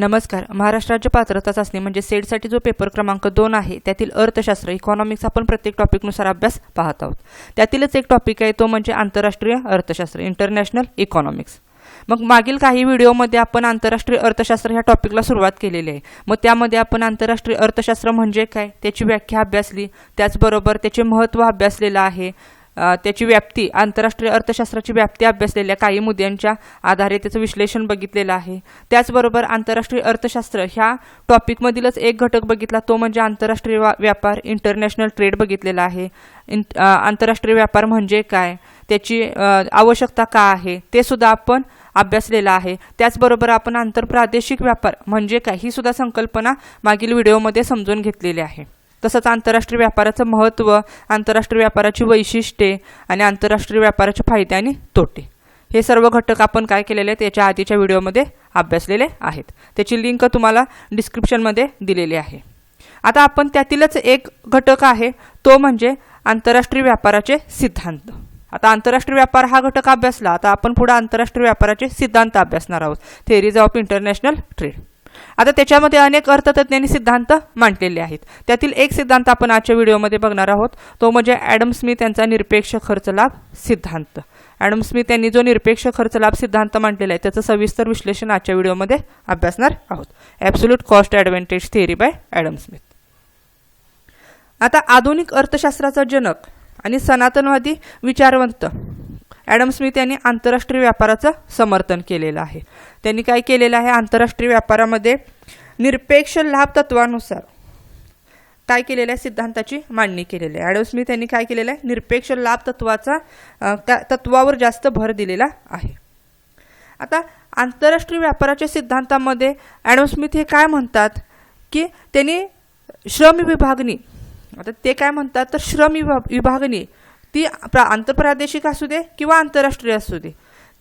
नमस्कार. महाराष्ट्र राज्य पात्रता चाचणी म्हणजे सेटसाठी जो पेपर क्रमांक दोन आहे त्यातील अर्थशास्त्र इकॉनॉमिक्स आपण प्रत्येक टॉपिकनुसार अभ्यास पाहत आहोत. त्यातीलच एक टॉपिक आहे तो म्हणजे आंतरराष्ट्रीय अर्थशास्त्र इंटरनॅशनल इकॉनॉमिक्स मग मागील काही व्हिडिओमध्ये आपण आंतरराष्ट्रीय अर्थशास्त्र ह्या टॉपिकला सुरुवात केलेली आहे. मग त्यामध्ये आपण आंतरराष्ट्रीय अर्थशास्त्र म्हणजे काय त्याची व्याख्या अभ्यासली त्याचबरोबर त्याचे महत्त्व अभ्यासलेलं आहे त्याची व्याप्ती आंतरराष्ट्रीय अर्थशास्त्राची व्याप्ती अभ्यासलेल्या काही मुद्द्यांच्या आधारे त्याचं विश्लेषण बघितलेलं आहे. त्याचबरोबर आंतरराष्ट्रीय अर्थशास्त्र ह्या टॉपिकमधीलच एक घटक बघितला तो म्हणजे आंतरराष्ट्रीय व्यापार इंटरनॅशनल ट्रेड बघितलेला आहे. इन आंतरराष्ट्रीय व्यापार म्हणजे काय? त्याची आवश्यकता का आहे? ते सुद्धा आपण अभ्यासलेलं आहे. त्याचबरोबर आपण आंतरप्रादेशिक व्यापार म्हणजे काय? ही सुद्धा संकल्पना मागील व्हिडिओमध्ये समजून घेतलेली आहे. तसंच आंतरराष्ट्रीय व्यापाराचं महत्त्व आंतरराष्ट्रीय व्यापाराची वैशिष्ट्ये आणि आंतरराष्ट्रीय व्यापाराचे फायदे आणि तोटे. हे सर्व घटक आपण काय केलेले आहेत याच्या आधीच्या व्हिडिओमध्ये अभ्यासलेले आहेत. त्याची लिंक तुम्हाला डिस्क्रिप्शनमध्ये दिलेली आहे. आता आपण त्यातीलच एक घटक आहे तो म्हणजे आंतरराष्ट्रीय व्यापाराचे सिद्धांत. आता आंतरराष्ट्रीय व्यापार हा घटक अभ्यासला आता आपण पुढे आंतरराष्ट्रीय व्यापाराचे सिद्धांत अभ्यासणार आहोत. थेरीज ऑफ इंटरनॅशनल ट्रेड आता त्याच्यामध्ये अनेक अर्थतज्ञांनी सिद्धांत मांडलेले आहेत. त्यातील एक सिद्धांत आपण आजच्या व्हिडिओमध्ये बघणार आहोत. तो म्हणजे ॲडम स्मिथ यांचा निरपेक्ष खर्च लाभ सिद्धांत. ॲडम स्मिथ यांनी जो निरपेक्ष खर्च लाभ सिद्धांत मांडलेला आहे त्याचं सविस्तर विश्लेषण आजच्या व्हिडिओमध्ये अभ्यासणार आहोत. Absolute cost advantage theory by Adam Smith आता आधुनिक अर्थशास्त्राचा जनक आणि सनातनवादी विचारवंत ॲडम स्मिथ यांनी आंतरराष्ट्रीय व्यापाराचं समर्थन केलेलं आहे. त्यांनी काय केलेलं आहे? आंतरराष्ट्रीय व्यापारामध्ये निरपेक्ष लाभ तत्वानुसार काय केलेलं आहे? सिद्धांताची मांडणी केलेली आहे. ॲडम स्मिथ यांनी काय केलेलं आहे? निरपेक्ष लाभ तत्वाचा त्या तत्वावर जास्त भर दिलेला आहे. आता आंतरराष्ट्रीय व्यापाराच्या सिद्धांतामध्ये ॲडम स्मिथ हे काय म्हणतात की त्यांनी श्रम विभागणी आता ते काय म्हणतात? तर श्रम विभा विभागणी ती प्रा आंतरप्रादेशिक असू दे किंवा आंतरराष्ट्रीय असू दे.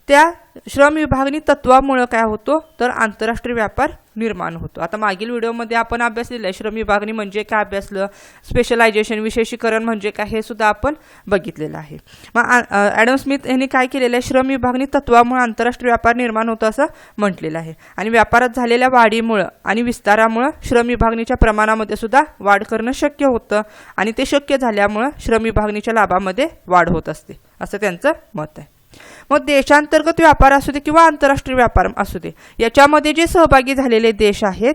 त्या श्रम विभागणी तत्वामुळं काय होतो तर आंतरराष्ट्रीय व्यापार निर्माण होतो. आता मागील व्हिडिओमध्ये आपण अभ्यासलेलं आहे श्रम विभागणी म्हणजे काय अभ्यासलं स्पेशलायझेशन विशेषीकरण म्हणजे काय हे सुद्धा आपण बघितलेलं आहे. मग ॲडम स्मिथ यांनी काय केलेलं आहे श्रम विभागणी तत्वामुळे आंतरराष्ट्रीय व्यापार निर्माण होतो असं म्हटलेलं आहे. आणि व्यापारात झालेल्या वाढीमुळं आणि विस्तारामुळं श्रम विभागणीच्या प्रमाणामध्ये सुद्धा वाढ करणं शक्य होतं आणि ते शक्य झाल्यामुळं श्रम विभागणीच्या लाभामध्ये वाढ होत असते असं त्यांचं मत आहे. मग देशांतर्गत व्यापार असू दे किंवा आंतरराष्ट्रीय व्यापार असू दे याच्यामध्ये जे सहभागी झालेले देश आहेत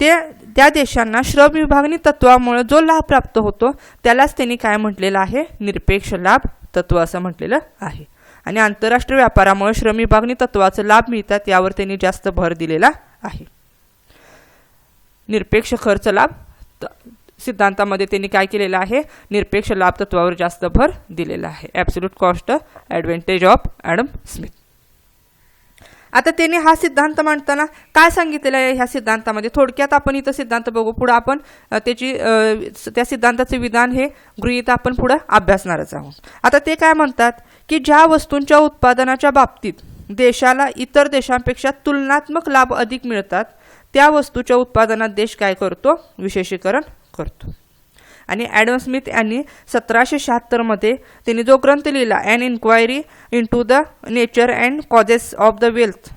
ते त्या देशांना श्रम विभागणी तत्वामुळे जो लाभ प्राप्त होतो त्यालाच त्यांनी काय म्हटलेलं आहे? निरपेक्ष लाभ तत्व असं म्हटलेलं आहे. आणि आंतरराष्ट्रीय व्यापारामुळे श्रम विभागणी तत्वाचा लाभ मिळतात यावर त्यांनी जास्त भर दिलेला आहे. निरपेक्ष खर्च लाभ सिद्धांतामध्ये त्यांनी काय केलेलं आहे? निरपेक्ष लाभ तत्वावर जास्त भर दिलेला आहे. Absolute cost advantage of Adam Smith आता त्यांनी हा सिद्धांत मांडताना काय सांगितलेलं आहे ह्या सिद्धांतामध्ये? थोडक्यात आपण इथं सिद्धांत बघू. पुढं आपण त्याची त्या सिद्धांताचे विधान हे गृहीत आपण पुढं अभ्यासणारच आहोत. आता ते काय म्हणतात? की ज्या वस्तूंच्या उत्पादनाच्या बाबतीत देशाला इतर देशांपेक्षा तुलनात्मक लाभ अधिक मिळतात त्या वस्तूच्या उत्पादनात देश काय करतो? विशेषीकरण करतो. आणि ॲडम स्मिथ यांनी सतराशे शहात्तरमध्ये त्यांनी जो ग्रंथ लिहिला and inquiry into the nature and causes of the wealth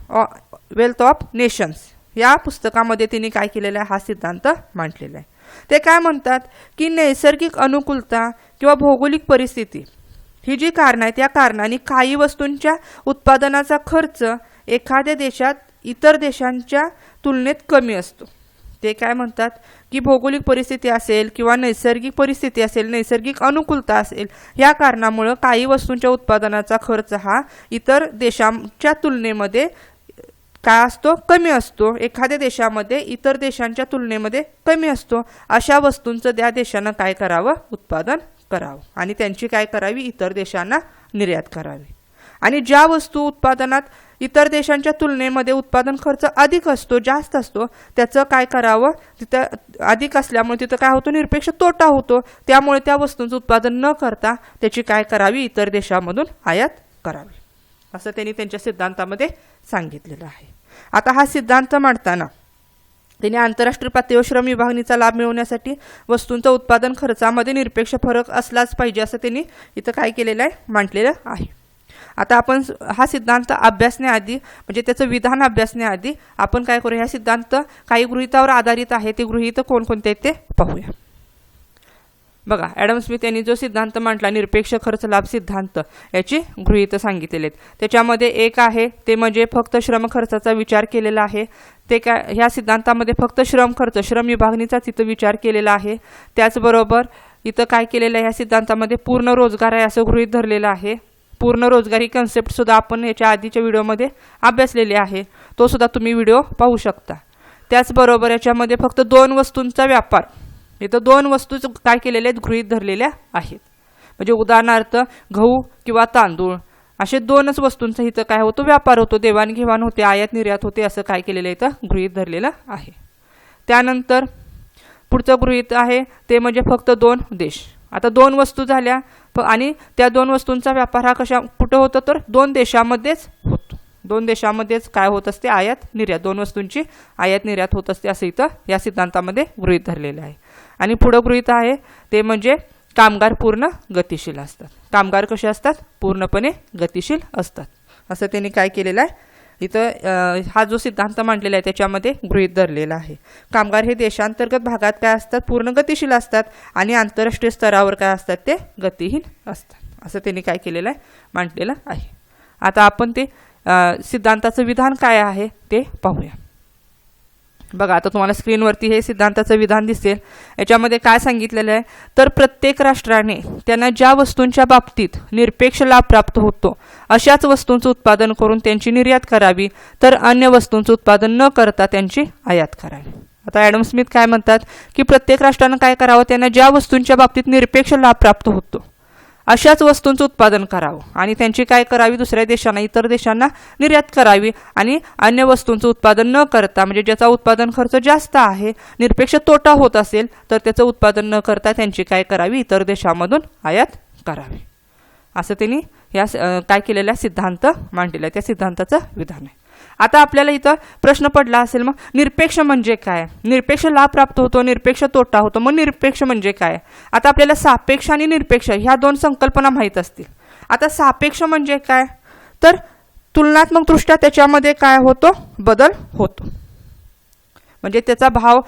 wealth of nations या पुस्तकामध्ये त्यांनी काय केलेलं आहे हा सिद्धांत मांडलेला आहे. ते काय म्हणतात की नैसर्गिक अनुकूलता किंवा भौगोलिक परिस्थिती ही जी कारणं आहेत त्या कारणाने काही वस्तूंच्या उत्पादनाचा खर्च एखाद्या देशात इतर देशांच्या तुलनेत कमी असतो. ते काय म्हणतात की भौगोलिक परिस्थिती असेल किंवा नैसर्गिक परिस्थिती असेल नैसर्गिक अनुकूलता असेल या कारणामुळं काही वस्तूंच्या उत्पादनाचा खर्च हा इतर देशांच्या तुलनेमध्ये काय असतो? कमी असतो. एखाद्या देशामध्ये इतर देशांच्या तुलनेमध्ये कमी असतो. अशा वस्तूंचं त्या देशानं काय करावं? उत्पादन करावं. आणि त्यांची काय करावी? इतर देशांना निर्यात करावी. आणि ज्या वस्तू उत्पादनात इतर देशांच्या तुलनेमध्ये उत्पादन खर्च अधिक असतो जास्त असतो. त्याचं काय करावं? तिथं अधिक असल्यामुळे तिथं काय होतो? निरपेक्ष तोटा होतो. त्यामुळे त्या वस्तूंचं उत्पादन न करता त्याची काय करावी? इतर देशामधून आयात करावी. असं त्यांनी त्यांच्या सिद्धांतामध्ये सांगितलेलं आहे. आता हा सिद्धांत मांडताना त्यांनी आंतरराष्ट्रीय पातळीवर श्रम विभागणीचा लाभ मिळवण्यासाठी वस्तूंचं उत्पादन खर्चामध्ये निरपेक्ष फरक असलाच पाहिजे असं त्यांनी इथं काय केलेलं आहे? मांडलेलं आहे. आता आपण हा सिद्धांत अभ्यासण्याआधी म्हणजे त्याचं विधान अभ्यासण्याआधी आपण काय करू ह्या सिद्धांत काही गृहितावर आधारित आहे. ते गृहित कोणकोणते आहेत ते पाहूया. बघा ॲडम स्मिथ यांनी जो सिद्धांत मांडला निरपेक्ष खर्च लाभ सिद्धांत याची गृहित सांगितलेले आहेत. त्याच्यामध्ये एक आहे ते म्हणजे फक्त श्रम खर्चाचा विचार केलेला आहे. ते काय ह्या सिद्धांतामध्ये फक्त श्रम खर्च श्रम विभागणीचा तिथं विचार केलेला आहे. त्याचबरोबर इथं काय केलेलं आहे? ह्या सिद्धांतामध्ये पूर्ण रोजगार आहे असं गृहित धरलेलं आहे. पूर्ण रोजगार ही कन्सेप्टसुद्धा आपण याच्या आधीच्या व्हिडिओमध्ये अभ्यासलेली आहे. तो सुद्धा तुम्ही व्हिडिओ पाहू शकता. त्याचबरोबर याच्यामध्ये फक्त दोन वस्तूंचा व्यापार. इथं दोन वस्तू काय केलेल्या आहेत? गृहीत धरलेल्या आहेत. म्हणजे उदाहरणार्थ गहू किंवा तांदूळ. असे दोनच वस्तूंचा इथं काय होतो? व्यापार होतो. देवाणघेवाण होते आयात निर्यात होते असं काय केलेलं आहे इथं गृहीत धरलेलं आहे. त्यानंतर पुढचं गृहित आहे ते म्हणजे फक्त दोन देश. आता दोन वस्तू झाल्या. आणि त्या दोन वस्तूंचा व्यापार हा कशा कुठं होतो तर दोन देशामध्येच होतो. दोन देशामध्येच काय होत असते? आयात निर्यात. दोन वस्तूंची आयात निर्यात होत असते असं इथं या सिद्धांतामध्ये गृहीत धरलेलं आहे. आणि पुढं गृहीत आहे ते म्हणजे कामगार पूर्ण गतिशील असतात. कामगार कसे असतात? पूर्णपणे गतिशील असतात. असं त्यांनी काय केलेलं आहे? इथं हा जो सिद्धांत मांडलेला आहे त्याच्यामध्ये गृहीत धरलेला आहे. कामगार हे देशांतर्गत भागात काय असतात? पूर्ण गतिशील असतात आणि आंतरराष्ट्रीय स्तरावर काय असतात? ते गतिहीन असतात. असं त्यांनी काय केलेलं आहे? मांडलेलं आहे. आता आपण ते सिद्धांताचं विधान काय आहे ते पाहूया. बघा आता तुम्हाला स्क्रीनवरती हे सिद्धांताचं विधान दिसेल. याच्यामध्ये काय सांगितलेलं आहे? तर प्रत्येक राष्ट्राने त्यांना ज्या वस्तूंच्या बाबतीत निरपेक्ष लाभ प्राप्त होतो अशाच वस्तूंचं उत्पादन करून त्यांची निर्यात करावी. तर अन्य वस्तूंचं उत्पादन न करता त्यांची आयात करावी. आता ॲडम स्मिथ काय म्हणतात? की प्रत्येक राष्ट्रानं काय करावं? त्यांना ज्या वस्तूंच्या बाबतीत निरपेक्ष लाभ प्राप्त होतो अशाच वस्तूंचं उत्पादन करावं. आणि त्यांची काय करावी? दुसऱ्या देशांना इतर देशांना निर्यात करावी. आणि अन्य वस्तूंचं उत्पादन न करता म्हणजे ज्याचा उत्पादन खर्च जास्त आहे निरपेक्ष तोटा होत असेल तर त्याचं उत्पादन न करता त्यांची काय करावी? इतर देशामधून आयात करावी. असं त्यांनी या स- काय केलेला सिद्धांत मांडलेला आहे त्या सिद्धांताचं विधान आहे. आता आपल्याला इथं प्रश्न पडला असेल मग निरपेक्ष म्हणजे काय? निरपेक्ष लाभ प्राप्त होतो निरपेक्ष तोटा होतो मग निरपेक्ष म्हणजे काय? आता आपल्याला सापेक्ष आणि निरपेक्ष ह्या दोन संकल्पना माहीत असतील. आता सापेक्ष म्हणजे काय? तर तुलनात्मक दृष्ट्या त्याच्यामध्ये काय होतो? बदल होतो. म्हणजे त्याचा भाव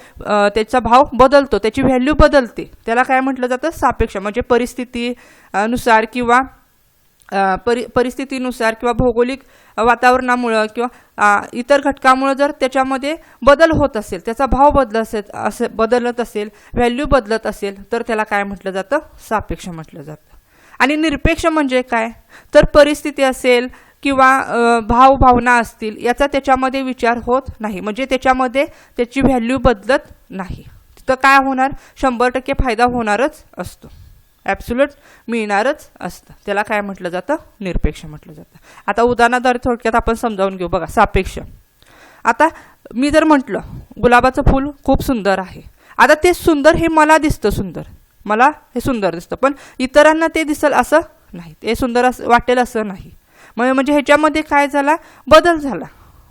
त्याचा भाव बदलतो त्याची व्हॅल्यू बदलते. त्याला काय म्हटलं जातं? सापेक्ष. म्हणजे परिस्थितीनुसार किंवा परि परिस्थितीनुसार किंवा भौगोलिक वातावरणामुळं किंवा इतर घटकामुळं जर त्याच्यामध्ये बदल होत असेल त्याचा भाव बदलत असेल असे बदलत असेल व्हॅल्यू बदलत असेल तर त्याला काय म्हटलं जातं? सापेक्ष म्हटलं जातं. आणि निरपेक्ष म्हणजे काय? तर परिस्थिती असेल किंवा भावभावना भाव भावना असतील याचा त्याच्यामध्ये विचार होत नाही. म्हणजे त्याच्यामध्ये त्याची व्हॅल्यू बदलत नाही. तिथं काय होणार? शंभर टक्के फायदा होणारच असतो. ॲब्सुलट मिळणारच असतं. त्याला काय म्हटलं जातं? निरपेक्ष म्हटलं जातं. आता उदाहरणाद्वारे थोडक्यात आपण समजावून घेऊ बघा सापेक्ष. आता मी जर म्हटलं गुलाबाचं फूल खूप सुंदर आहे. आता ते सुंदर हे मला दिसतं सुंदर. मला हे सुंदर दिसतं. पण इतरांना ते दिसल असं नाही. ते सुंदर असं वाटेल असं नाही. म्हणजे म्हणजे ह्याच्यामध्ये काय झाला? बदल झाला.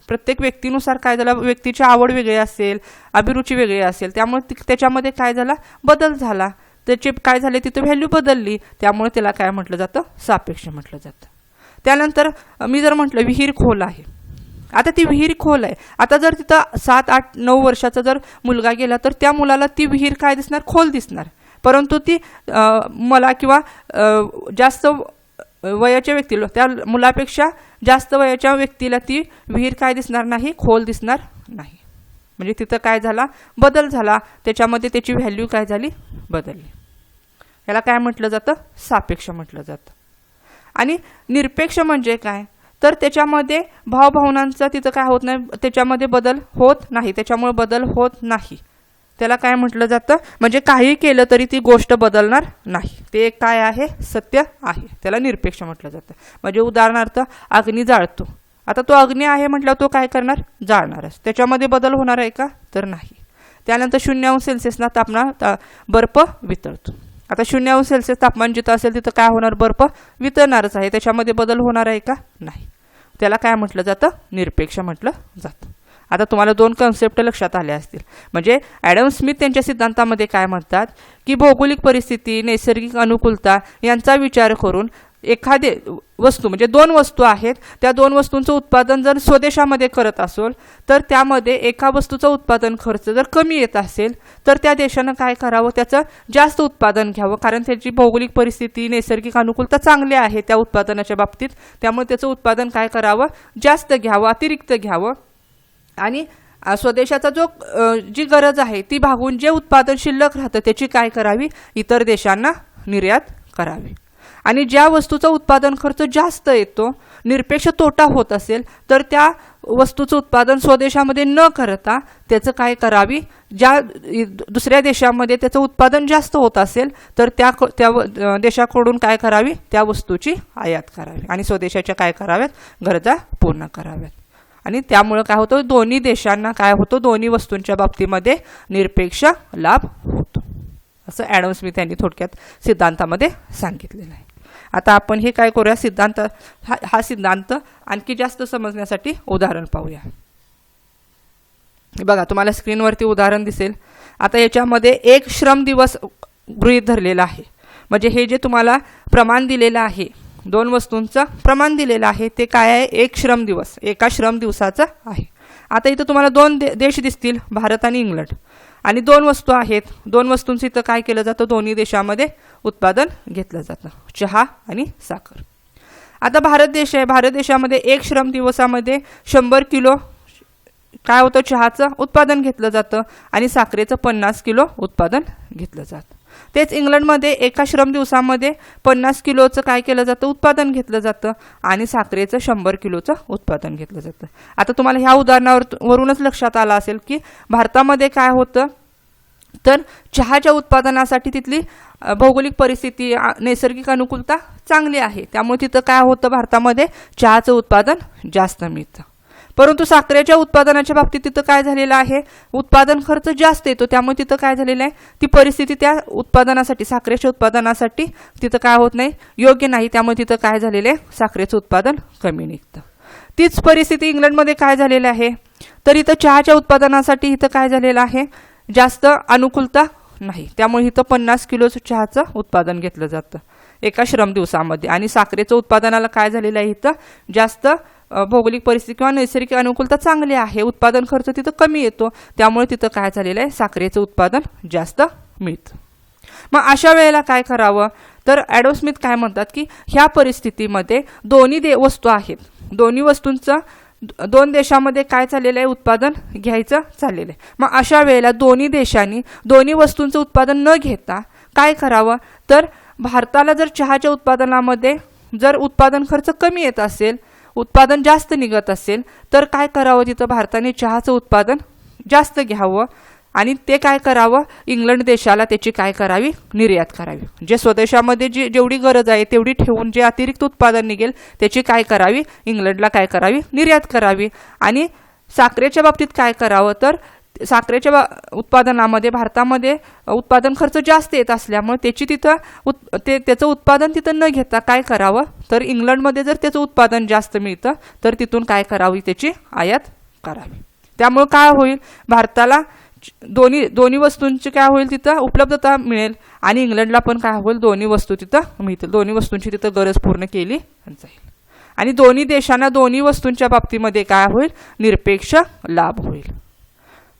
प्रत्येक व्यक्तीनुसार काय झाला? व्यक्तीची आवड वेगळी असेल अभिरुची वेगळी असेल त्यामुळे त्याच्यामध्ये काय झाला? बदल झाला. त्याचे काय झाले तिथं व्हॅल्यू बदलली. त्यामुळे त्याला काय म्हटलं जातं? सापेक्ष म्हटलं जातं. त्यानंतर मी जर म्हटलं विहीर खोल आहे. आता ती विहीर खोल आहे. आता जर तिथं सात आठ नऊ वर्षाचा जर मुलगा गेला तर त्या मुलाला ती विहीर काय दिसणार? खोल दिसणार. परंतु ती मला किंवा जास्त वयाच्या व्यक्तीला त्या मुलापेक्षा जास्त वयाच्या व्यक्तीला ती विहीर काय दिसणार नाही? खोल दिसणार नाही. म्हणजे तिथं काय झाला? बदल झाला. त्याच्यामध्ये त्याची व्हॅल्यू काय झाली? बदलली. याला काय म्हटलं जातं? सापेक्ष म्हटलं जातं. आणि निरपेक्ष म्हणजे काय? तर त्याच्यामध्ये भावभावनांचा तिथं काय होत नाही त्याच्यामध्ये बदल होत नाही त्याच्यामुळे बदल होत नाही. त्याला काय म्हटलं जातं? म्हणजे काही केलं तरी ती गोष्ट बदलणार नाही. ते एक काय आहे? सत्य आहे. त्याला निरपेक्ष म्हटलं जातं. म्हणजे उदाहरणार्थ अग्नी जाळतो. आता तो अग्नी आहे म्हटल्यावर तो काय करणार? जाळणारच. त्याच्यामध्ये बदल होणार आहे का? तर नाही. त्यानंतर शून्य अंश सेल्सिअसना तापमान ता बर्फ वितळतो. आता शून्य सेल्सिअस तापमान जिथं असेल तिथं काय होणार? बर्फ वितळणारच आहे. त्याच्यामध्ये बदल होणार आहे का? नाही. त्याला काय म्हटलं जातं? निरपेक्ष म्हटलं जातं. आता तुम्हाला दोन कन्सेप्ट लक्षात आले असतील. म्हणजे ॲडम स्मिथ त्यांच्या सिद्धांतामध्ये काय म्हणतात? की भौगोलिक परिस्थिती नैसर्गिक अनुकूलता यांचा विचार करून एखादे वस्तू म्हणजे दोन वस्तू आहेत त्या दोन वस्तूंचं उत्पादन जर स्वदेशामध्ये करत असेल तर त्यामध्ये एका वस्तूचं उत्पादन खर्च जर कमी येत असेल तर त्या देशानं काय करावं? त्याचं जास्त उत्पादन घ्यावं. कारण त्याची भौगोलिक परिस्थिती नैसर्गिक अनुकूलता चांगली आहे त्या उत्पादनाच्या बाबतीत. त्यामुळे त्याचं उत्पादन काय करावं? जास्त घ्यावं अतिरिक्त घ्यावं. आणि स्वदेशाचा जो जी गरज आहे ती भागून जे उत्पादन शिल्लक राहतं त्याची काय करावी? इतर देशांना निर्यात करावी. आणि ज्या वस्तूचा उत्पादन खर्च जास्त येतो निरपेक्ष तोटा होत असेल तर त्या वस्तूचं उत्पादन स्वदेशामध्ये न करता त्याचं काय करावी? ज्या दुसऱ्या देशामध्ये त्याचं उत्पादन जास्त होत असेल तर त्या त्या व- देशाकडून काय करावी? त्या वस्तूची आयात करावी. आणि स्वदेशाच्या काय कराव्यात? गरजा पूर्ण कराव्यात. आणि त्यामुळं काय होतं? दोन्ही देशांना काय होतं? दोन्ही वस्तूंच्या बाबतीमध्ये निरपेक्ष लाभ होतो. असं ॲडम स्मिथ यांनी थोडक्यात सिद्धांतामध्ये सांगितलेलं आहे. आता आपण हे काय करूया? सिद्धांत हा हा सिद्धांत आणखी जास्त समजण्यासाठी उदाहरण पाहूया. बघा तुम्हाला स्क्रीनवरती उदाहरण दिसेल. आता याच्यामध्ये एक श्रम दिवस गृहीत धरलेला आहे. म्हणजे हे जे तुम्हाला प्रमाण दिलेलं आहे दोन वस्तूंचं प्रमाण दिलेलं आहे ते काय आहे? एक श्रम दिवस एका श्रम दिवसाचं आहे. आता इथं तुम्हाला दोन दे देश दिसतील भारत आणि इंग्लंड. आणि दोन वस्तू आहेत. दोन वस्तूंचं इथं काय केलं जातं? दोन्ही देशामध्ये उत्पादन घेतलं जातं. चहा आणि साखर. आता भारत देश आहे. भारत देशामध्ये एक श्रम दिवसामध्ये शंभर किलो काय होतं? चहाचं उत्पादन घेतलं जातं आणि साखरेचं पन्नास किलो उत्पादन घेतलं जातं. तेच इंग्लंडमध्ये एका श्रम दिवसामध्ये पन्नास किलोचं काय केलं जातं? उत्पादन घेतलं जातं. आणि साखरेचं शंभर किलोचं उत्पादन घेतलं जातं. आता तुम्हाला ह्या उदाहरणावर वरूनच लक्षात आलं असेल की भारतामध्ये काय होतं? तर चहाच्या उत्पादनासाठी तिथली भौगोलिक परिस्थिती नैसर्गिक अनुकूलता चांगली आहे. त्यामुळे तिथं काय होतं? भारतामध्ये चहाचं उत्पादन जास्त मिळतं. परंतु साखरेच्या उत्पादनाच्या बाबतीत तिथं काय झालेलं आहे? उत्पादन खर्च जास्त येतो त्यामुळे तिथं काय झालेलं आहे? ती परिस्थिती त्या उत्पादनासाठी साखरेच्या उत्पादनासाठी तिथं काय होत नाही योग्य नाही त्यामुळे तिथं काय झालेलं आहे? साखरेचं उत्पादन कमी निघतं. तीच परिस्थिती इंग्लंडमध्ये काय झालेलं आहे? तर इथं चहाच्या उत्पादनासाठी इथं काय झालेलं आहे? जास्त अनुकूलता नाही. त्यामुळे इथं पन्नास किलो चहाचं उत्पादन घेतलं जातं. एका श्रम दिवसामध्ये. आणि साखरेचं उत्पादनाला काय झालेलं आहे इथं? जास्त भौगोलिक परिस्थिती किंवा नैसर्गिक अनुकूलता चांगली आहे. उत्पादन खर्च तिथं कमी येतो. त्यामुळे तिथं काय झालेलं आहे? साखरेचं उत्पादन जास्त मिळतं. मग अशा वेळेला काय करावं? तर ॲडोस्मिथ काय म्हणतात की ह्या परिस्थितीमध्ये दोन्ही दे वस्तू आहेत. दोन्ही वस्तूंचं दोन देशामध्ये काय चाललेलं आहे? उत्पादन घ्यायचं चाललेलं आहे. मग अशा वेळेला दोन्ही देशांनी दोन्ही वस्तूंचं उत्पादन न घेता काय करावं? तर भारताला जर चहाच्या उत्पादनामध्ये जर उत्पादन खर्च कमी येत असेल उत्पादन जास्त निघत असेल तर काय करावं तिथं भारताने चहाचं उत्पादन जास्त घ्यावं? आणि ते काय करावं? इंग्लंड देशाला त्याची काय करावी? निर्यात करावी. म्हणजे जे स्वदेशामध्ये जी जेवढी गरज आहे तेवढी ठेवून जे अतिरिक्त उत्पादन निघेल त्याची काय करावी? इंग्लंडला काय करावी? निर्यात करावी. आणि साखरेच्या बाबतीत काय करावं? तर साखरेच्या उत्पादनामध्ये भारतामध्ये उत्पादन खर्च जास्त येत असल्यामुळे त्याची तिथं उत ते त्याचं उत्पादन तिथं न घेता काय करावं? तर इंग्लंडमध्ये जर त्याचं उत्पादन जास्त मिळतं तर तिथून काय करावी त्याची आयात करावी. त्यामुळं काय होईल? भारताला दोन्ही दोन्ही वस्तूंची काय होईल तिथं उपलब्धता मिळेल आणि इंग्लंडला पण काय होईल? दोन्ही वस्तू तिथं मिळतील. दोन्ही वस्तूंची तिथं गरज पूर्ण केली जाईल. आणि दोन्ही देशांना दोन्ही वस्तूंच्या बाबतीमध्ये काय होईल? निरपेक्ष लाभ होईल.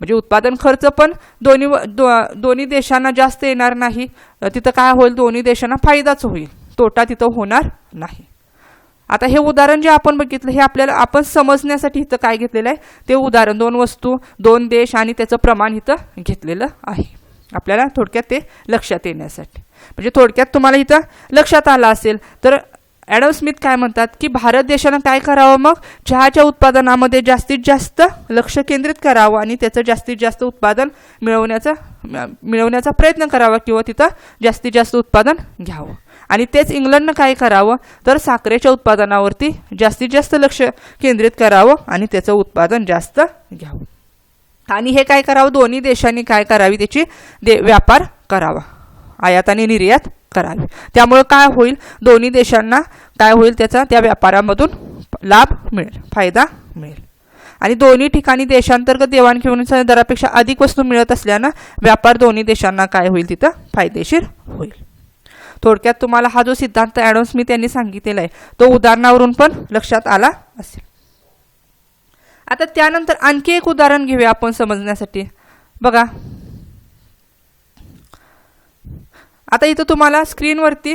म्हणजे उत्पादन खर्च पण दोन्ही व- दो दोन्ही देशांना जास्त येणार नाही. तिथं काय होईल? दोन्ही देशांना फायदाच होईल. तोटा तिथं होणार नाही. आता हे उदाहरण जे आपण बघितलं हे आपल्याला आपण समजण्यासाठी इथं काय घेतलेलं आहे? ते उदाहरण दोन वस्तू दोन देश आणि त्याचं प्रमाण इथं घेतलेलं आहे. आपल्याला थोडक्यात ते लक्षात येण्यासाठी. म्हणजे थोडक्यात तुम्हाला इथं लक्षात आलं असेल तर ॲडम स्मिथ काय म्हणतात की भारत देशानं काय करावं मग? चहाच्या उत्पादनामध्ये जास्तीत जास्त लक्ष केंद्रित करावं आणि त्याचं जास्तीत जास्त उत्पादन मिळवण्याचा मिळवण्याचा प्रयत्न करावा किंवा तिथं जास्तीत जास्त उत्पादन घ्यावं. आणि तेच इंग्लंडनं काय करावं? तर साखरेच्या उत्पादनावरती जास्तीत जास्त लक्ष केंद्रित करावं आणि त्याचं उत्पादन जास्त घ्यावं. आणि हे काय करावं? दोन्ही देशांनी काय करावी? त्याची दे व्यापार करावा. आयात आणि निर्यात करावी. त्यामुळे काय होईल? दोन्ही देशांना काय होईल त्याचा? त्या व्यापारामधून लाभ मिळेल फायदा मिळेल. आणि दोन्ही ठिकाणी देशांतर्गत देवाणघेवाणीच्या दरापेक्षा अधिक वस्तू मिळत असल्यानं व्यापार दोन्ही देशांना काय होईल तिथं? फायदेशीर होईल. थोडक्यात तुम्हाला हा जो सिद्धांत ॲडम स्मिथ यांनी सांगितलेला आहे तो उदाहरणावरून पण लक्षात आला असेल. आता त्यानंतर आणखी एक उदाहरण घेऊया आपण समजण्यासाठी. बघा आता इथं तुम्हाला स्क्रीनवरती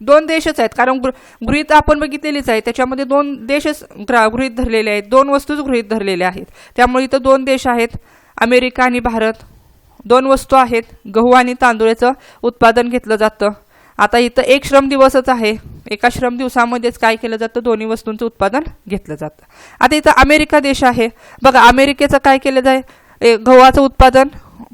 दोन देशच आहेत. कारण गृ गृहित आपण बघितलेलीच आहे. त्याच्यामध्ये दोन देशच ग्रा गृहित धरलेले आहेत. दोन वस्तूच गृहित धरलेल्या आहेत. त्यामुळे इथं दोन देश आहेत. अमेरिका आणि भारत. दोन वस्तू आहेत. गहू आणि तांदूळाचं उत्पादन घेतलं जातं. आता इथं एक श्रम दिवसच आहे. एका श्रम दिवसामध्येच काय केलं जातं? दोन्ही वस्तूंचं उत्पादन घेतलं जातं. आता इथं अमेरिका देश आहे. बघा अमेरिकेचं काय केलं जाय ए, गव्हाचं उत्पादन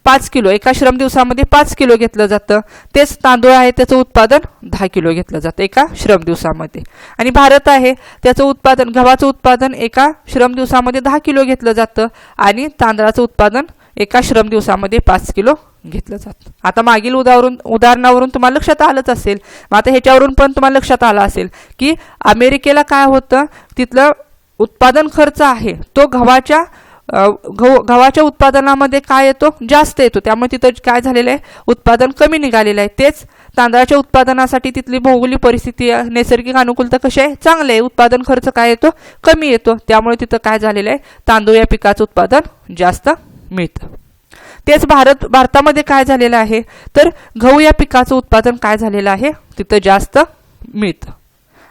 पाच किलो. एका श्रम दिवसामध्ये पाच किलो घेतलं जातं. तेच तांदूळ आहे त्याचं उत्पादन दहा किलो घेतलं जातं एका श्रम दिवसामध्ये. आणि भारत आहे त्याचं उत्पादन गव्हाचं उत्पादन एका श्रम दिवसामध्ये दहा किलो घेतलं जातं आणि तांदळाचं उत्पादन एका श्रम दिवसामध्ये पाच किलो घेतलं जातं. आता मागील उदाहरण उदाहरणावरून तुम्हाला लक्षात आलंच असेल. मग आता ह्याच्यावरून पण तुम्हाला लक्षात आलं असेल की अमेरिकेला काय होतं? तिथलं उत्पादन खर्च आहे. तो गव्हाच्या गहू गव्हाच्या उत्पादनामध्ये काय येतो? जास्त येतो. त्यामुळे तिथं काय झालेलं आहे? उत्पादन कमी निघालेलं आहे. तेच तांदळाच्या उत्पादनासाठी तिथली भौगोलिक परिस्थिती नैसर्गिक अनुकूलता कशी आहे? चांगलं आहे. उत्पादन खर्च काय येतो? कमी येतो. त्यामुळे तिथं काय झालेलं आहे? तांदूळ या पिकाचं उत्पादन जास्त मिळतं. तेच भारत भारतामध्ये काय झालेलं आहे? तर गहू या पिकाचं उत्पादन काय झालेलं आहे? तिथं जास्त मिळतं.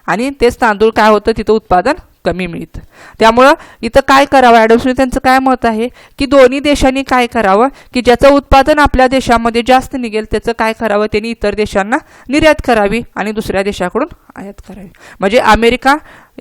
आणि तेच तांदूळ काय होतं? तिथं उत्पादन कमी मिळतं. त्यामुळं इथं काय करावं? ॲडम स्मिथ काय मत आहे? की दोन्ही देशांनी काय करावं? की ज्याचं उत्पादन आपल्या देशामध्ये जास्त निघेल त्याचं काय करावं? त्यांनी इतर देशांना निर्यात करावी आणि दुसऱ्या देशाकडून आयात करावी. म्हणजे अमेरिका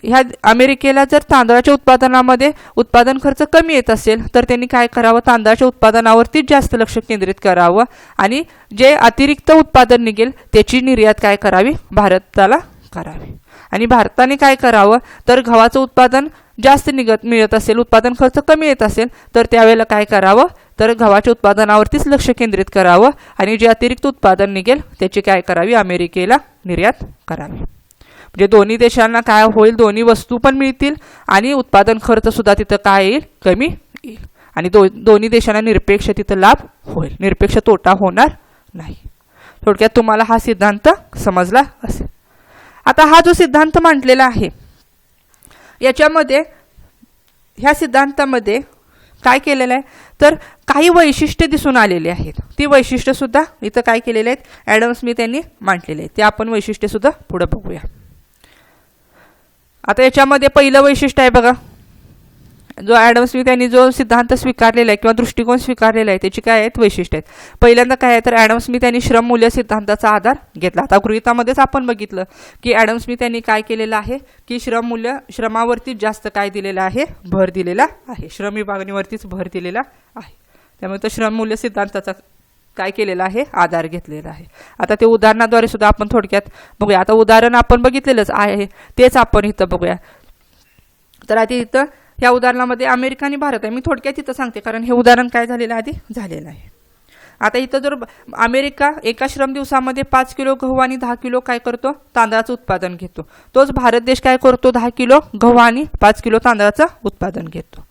ह्या अमेरिकेला जर तांदळाच्या उत्पादनामध्ये उत्पादन खर्च कमी येत असेल तर त्यांनी काय करावं? तांदळाच्या उत्पादनावरतीच जास्त लक्ष केंद्रित करावं आणि जे अतिरिक्त उत्पादन निघेल त्याची निर्यात काय करावी? भारताला करावी. आणि भारताने काय करावं? तर गव्हाचं उत्पादन जास्त निघत मिळत असेल उत्पादन खर्च कमी येत असेल तर त्यावेळेला काय करावं? तर गव्हाच्या उत्पादनावरतीच लक्ष केंद्रित करावं आणि जे अतिरिक्त उत्पादन निघेल त्याची काय करावी? अमेरिकेला निर्यात करावी. म्हणजे दोन्ही देशांना काय होईल? दोन्ही वस्तू पण मिळतील आणि उत्पादन खर्चसुद्धा तिथं काय येईल? कमी येईल. आणि दो दोन्ही देशांना निरपेक्ष तिथं लाभ होईल. निरपेक्ष तोटा होणार नाही. थोडक्यात तुम्हाला हा सिद्धांत समजला असेल. आता हा जो सिद्धांत मांडलेला आहे याच्यामध्ये ह्या सिद्धांतामध्ये काय केलेलं आहे? तर काही वैशिष्ट्य दिसून आलेली आहेत. ती वैशिष्ट्यसुद्धा इथं काय केलेले आहेत? ॲडम स्मिथ यांनी मांडलेले आहेत. ते आपण वैशिष्ट्यसुद्धा पुढं बघूया. आता याच्यामध्ये पहिलं वैशिष्ट्य आहे बघा. जो ॲडम स्मिथ यांनी जो सिद्धांत स्वीकारलेला आहे किंवा दृष्टिकोन स्वीकारलेला आहे त्याची काय आहेत वैशिष्ट्य आहेत? पहिल्यांदा काय आहे? तर ॲडम स्मिथ यांनी श्रममूल्य सिद्धांताचा आधार घेतला. आता गृहितामध्येच आपण बघितलं की ॲडम स्मिथ यांनी काय केलेलं आहे? की श्रममूल्य श्रमावरतीच जास्त काय दिलेलं आहे? भर दिलेला आहे. श्रम विभागणीवरतीच भर दिलेला आहे. त्यामुळे तो श्रममूल्य सिद्धांताचा काय केलेला आहे? आधार घेतलेला आहे. आता ते उदाहरणाद्वारे सुद्धा आपण थोडक्यात बघूया. आता उदाहरण आपण बघितलेलंच आहे. तेच आपण इथं बघूया. तर आधी इथं या उदाहरणामध्ये अमेरिका आणि भारत आहे. मी थोडक्यात इथं सांगते कारण हे उदाहरण काय झालेलं आधी झालेलं आहे. आता इथं जर अमेरिका एका श्रम दिवसामध्ये पाच किलो गहू आणि दहा किलो काय करतो? तांदळाचं उत्पादन घेतो. तोच भारत देश काय करतो? दहा किलो गहू आणि पाच किलो तांदळाचं उत्पादन घेतो.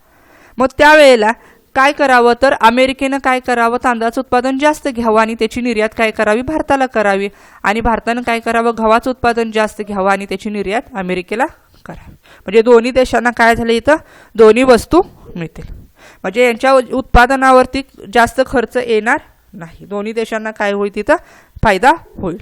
मग त्यावेळेला काय करावं? तर अमेरिकेनं काय करावं? तांदळाचं उत्पादन जास्त घ्यावं आणि त्याची निर्यात काय करावी? भारताला करावी. आणि भारतानं काय करावं? गव्हाचं उत्पादन जास्त घ्यावं आणि त्याची निर्यात अमेरिकेला करा. म्हणजे दोन्ही देशांना काय झालं इथं? दोन्ही वस्तू मिळतील. म्हणजे यांच्या उत्पादनावरती जास्त खर्च येणार नाही. दोन्ही देशांना काय होईल तिथं? फायदा होईल.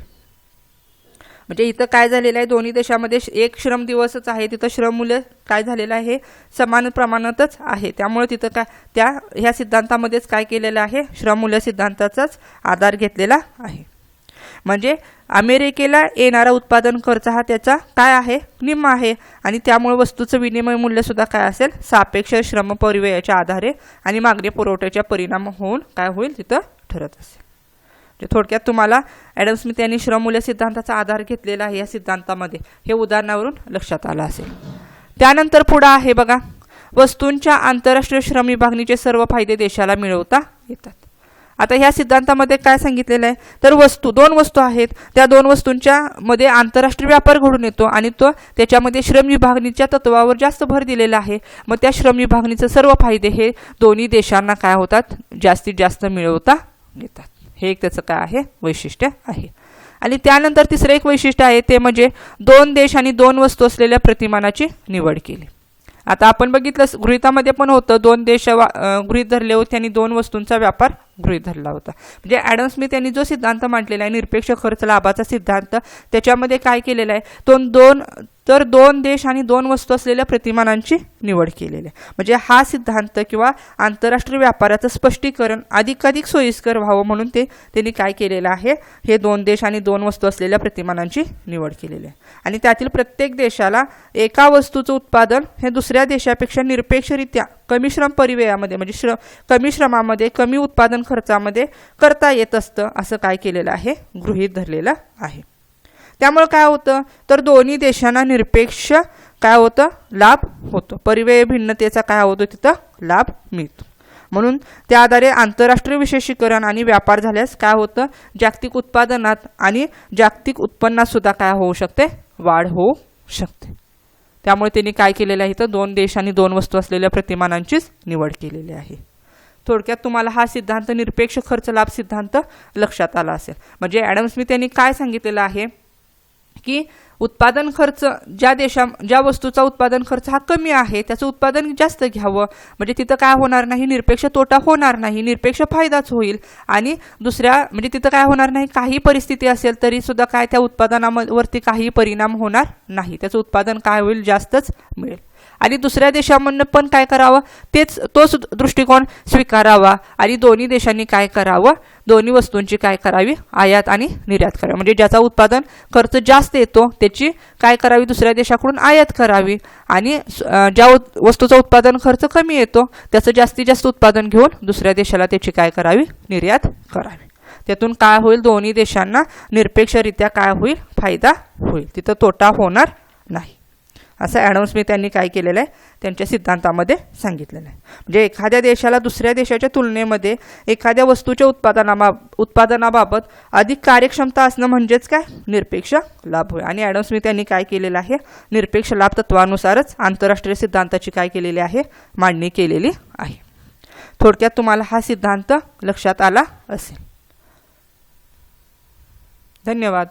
म्हणजे इथं काय झालेलं आहे? दोन्ही देशामध्ये एक श्रम दिवसच आहे. तिथं श्रममूल्य काय झालेलं आहे? समान प्रमाणातच आहे. त्यामुळे तिथं काय त्या ह्या सिद्धांतामध्येच काय केलेलं आहे? श्रममूल्य सिद्धांताचाच आधार घेतलेला आहे. म्हणजे अमेरिकेला येणारा उत्पादन खर्च हा त्याचा काय आहे? निम्मा आहे. आणि त्यामुळे वस्तूचं विनिमय मूल्यसुद्धा काय असेल? सापेक्ष श्रम परिव्ययाच्या आधारे आणि मागणी पुरवठ्याच्या परिणाम होऊन काय होईल? तिथं ठरत असेल. म्हणजे थोडक्यात तुम्हाला ॲडम स्मिथ यांनी श्रममूल्य सिद्धांताचा आधार घेतलेला आहे या सिद्धांतामध्ये. हे उदाहरणावरून लक्षात आलं असेल. त्यानंतर पुढं आहे बघा. वस्तूंच्या आंतरराष्ट्रीय श्रम विभागणीचे सर्व फायदे देशाला मिळवता येतात. आता ह्या सिद्धांतामध्ये काय सांगितलेलं आहे? तर वस्तू दोन वस्तू आहेत. त्या दोन वस्तूंच्या मध्ये आंतरराष्ट्रीय व्यापार घडून येतो आणि तो त्याच्यामध्ये श्रम विभागणीच्या तत्वावर जास्त भर दिलेला आहे. मग त्या श्रम विभागणीचे सर्व फायदे हे दोन्ही देशांना काय होतात? जास्तीत जास्त मिळवता येतात. हे एक त्याचं काय आहे? वैशिष्ट्य आहे. आणि त्यानंतर तिसरं एक वैशिष्ट्य आहे ते म्हणजे दोन देश आणि दोन वस्तू असलेल्या प्रतिमानाची निवड केली. आता आपण बघितलं गृहितामध्ये पण होतं दोन देश वा- धरले होते आणि दोन वस्तूंचा व्यापार गृहीत धरला होता. म्हणजे ॲडम स्मिथ यांनी जो सिद्धांत मांडलेला आहे निरपेक्ष खर्च लाभाचा सिद्धांत त्याच्यामध्ये काय केलेला आहे? तो दोन तर दोन देश आणि दोन वस्तू असलेल्या प्रतिमानांची निवड केलेली आहे. म्हणजे हा सिद्धांत किंवा आंतरराष्ट्रीय व्यापाराचं स्पष्टीकरण अधिकाधिक सोयीस्कर व्हावं म्हणून ते त्यांनी काय केलेलं आहे? हे दोन देश आणि दोन वस्तू असलेल्या प्रतिमानांची निवड केलेली आहे. आणि त्यातील प्रत्येक देशाला एका वस्तूचं उत्पादन हे दुसऱ्या देशापेक्षा निरपेक्षरित्या कमी श्रम परिव्ययामध्ये म्हणजे श्र कमी श्रमामध्ये कमी उत्पादन खर्चामध्ये करता येत असतं असं काय केलेलं आहे? गृहीत धरलेलं आहे. त्यामुळे काय होतं? तर दोन्ही देशांना निरपेक्ष काय होतं? लाभ होतो. परिवेय भिन्नतेचा काय होतो तिथं? लाभ मिळतो. म्हणून त्या आधारे आंतरराष्ट्रीय विशेषीकरण आणि व्यापार झाल्यास काय होतं? जागतिक उत्पादनात आणि जागतिक उत्पन्नातसुद्धा काय होऊ शकते? वाढ होऊ शकते. त्यामुळे त्यांनी काय केलेलं आहे इथं? दोन देश आणि दोन वस्तू असलेल्या प्रतिमानांचीच निवड केलेली आहे. थोडक्यात तुम्हाला हा सिद्धांत निरपेक्ष खर्च लाभ सिद्धांत लक्षात आला असेल. म्हणजे ॲडम स्मिथ यांनी काय सांगितलेलं आहे? की उत्पादन खर्च ज्या देशा ज्या वस्तूचा उत्पादन खर्च हा कमी आहे त्याचं उत्पादन जास्त घ्यावं. म्हणजे तिथं काय होणार नाही? निरपेक्ष तोटा होणार नाही. निरपेक्ष फायदाच होईल. आणि दुसऱ्या म्हणजे तिथं काय होणार नाही? काही परिस्थिती असेल तरी सुद्धा काय त्या उत्पादनावरती काही परिणाम होणार नाही. त्याचं उत्पादन काय होईल? जास्तच मिळेल. आणि दुसऱ्या देशामधनं पण काय करावं? तेच तोच दृष्टिकोन स्वीकारावा. आणि दोन्ही देशांनी काय करावं? दोन्ही वस्तूंची काय करावी? आयात आणि निर्यात करावी. म्हणजे ज्याचा उत्पादन खर्च जास्त येतो त्याची काय करावी? दुसऱ्या देशाकडून आयात करावी. आणि ज्या उत- वस्तूचा उत्पादन खर्च कमी येतो त्याचं जास्तीत जास्त उत्पादन घेऊन दुसऱ्या देशाला त्याची काय करावी? निर्यात करावी. त्यातून काय होईल? दोन्ही देशांना निरपेक्षरित्या काय होईल? फायदा होईल. तिथं तोटा होणार नाही. असं ॲडम स्मिथ यांनी काय केलेलं आहे? त्यांच्या सिद्धांतामध्ये सांगितलेलं आहे. म्हणजे एखाद्या देशाला दुसऱ्या देशाच्या तुलनेमध्ये एखाद्या वस्तूच्या उत्पादनाबा उत्पादनाबाबत अधिक कार्यक्षमता असणं म्हणजेच काय? निरपेक्ष लाभ होय. आणि ॲडम स्मिथ यांनी काय केलेलं आहे? निरपेक्ष लाभ तत्वानुसारच आंतरराष्ट्रीय सिद्धांताची काय केलेली आहे? मांडणी केलेली आहे. थोडक्यात तुम्हाला हा सिद्धांत लक्षात आला असेल. धन्यवाद.